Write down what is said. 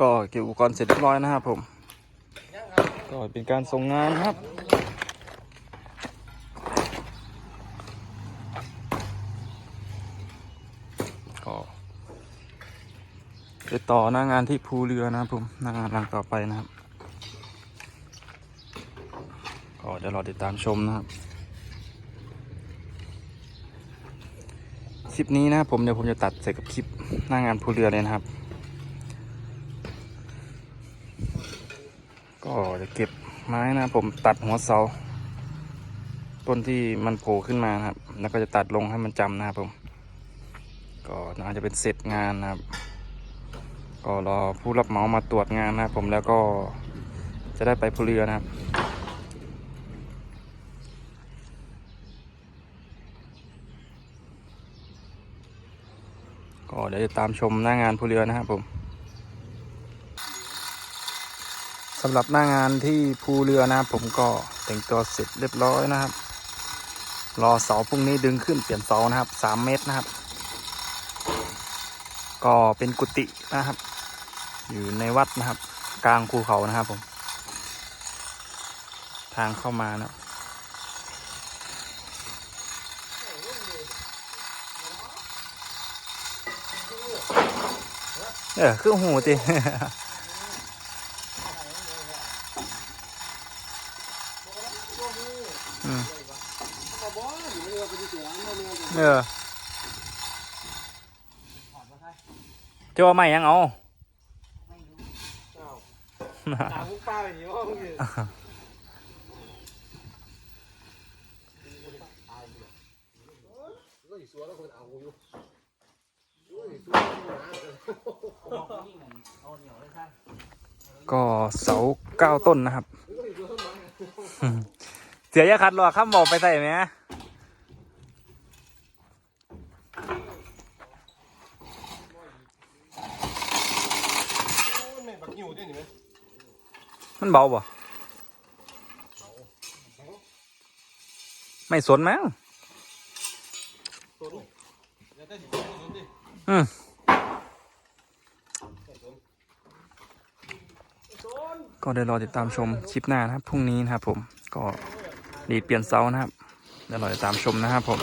ก็เก็บอุปกรณ์เสร็จเรียบร้อยนะครับผม ก็เป็นการส่งงานครับ ก็ไปต่อหน้างานที่ภูเรือนะครับผมหน้างานหลังต่อไปนะครับ ก็เดี๋ยวรอติดตามชมนะครับคลิปนี้นะผมเดี๋ยวผมจะตัดใส่กับคลิปหน้างานภูเรือเลยนะครับ ก็จะเก็บไม้นะผมตัดหัวเสา ต้นที่มันโผล่ขึ้นมานะครับ แล้วก็จะตัดลงให้มันจำนะครับผม ก็น่าจะเป็นเสร็จงานนะครับ ก็รอผู้รับเหมามาตรวจงานนะครับผมแล้วก็จะได้ไปภูเรือนะครับก็เดี๋ยวจะตามชมหน้างานภูเรือนะครับผม สำหรับหน้างานที่ภูเรือนะครับ ผมก็แต่งตัวเสร็จเรียบร้อยนะครับ รอเสาพรุ่งนี้ดึงขึ้นเปลี่ยนเสานะครับสามเมตรนะครับ ก็เป็นกุฏินะครับ อยู่ในวัดนะครับ กลางภูเขานะครับผม ทางเข้ามานะเออคือหูติ เออจะว่าไม่ยังเอาตามุกป้าอย่างนี้ว่ามึงอยู่ก็อยู่สัวแล้วคนเอาอยู่ก็เสาเก้าต้นนะครับ เสียยาคัดหรอข้ามบอกไปใส่ไหมแม่บักหิวด้วยนี่ไหม มันเบาป่ไม่สนมั้งตัวนู้นเดี๋ยวได้สิตัวนู้นดิอืมก็เดี๋ยวรอติดตามชมคลิปหน้านะครับพรุ่งนี้นะครับผมก็ดีดเปลี่ยนเสานะครับเดี๋ยวรอติดตามชมนะครับผม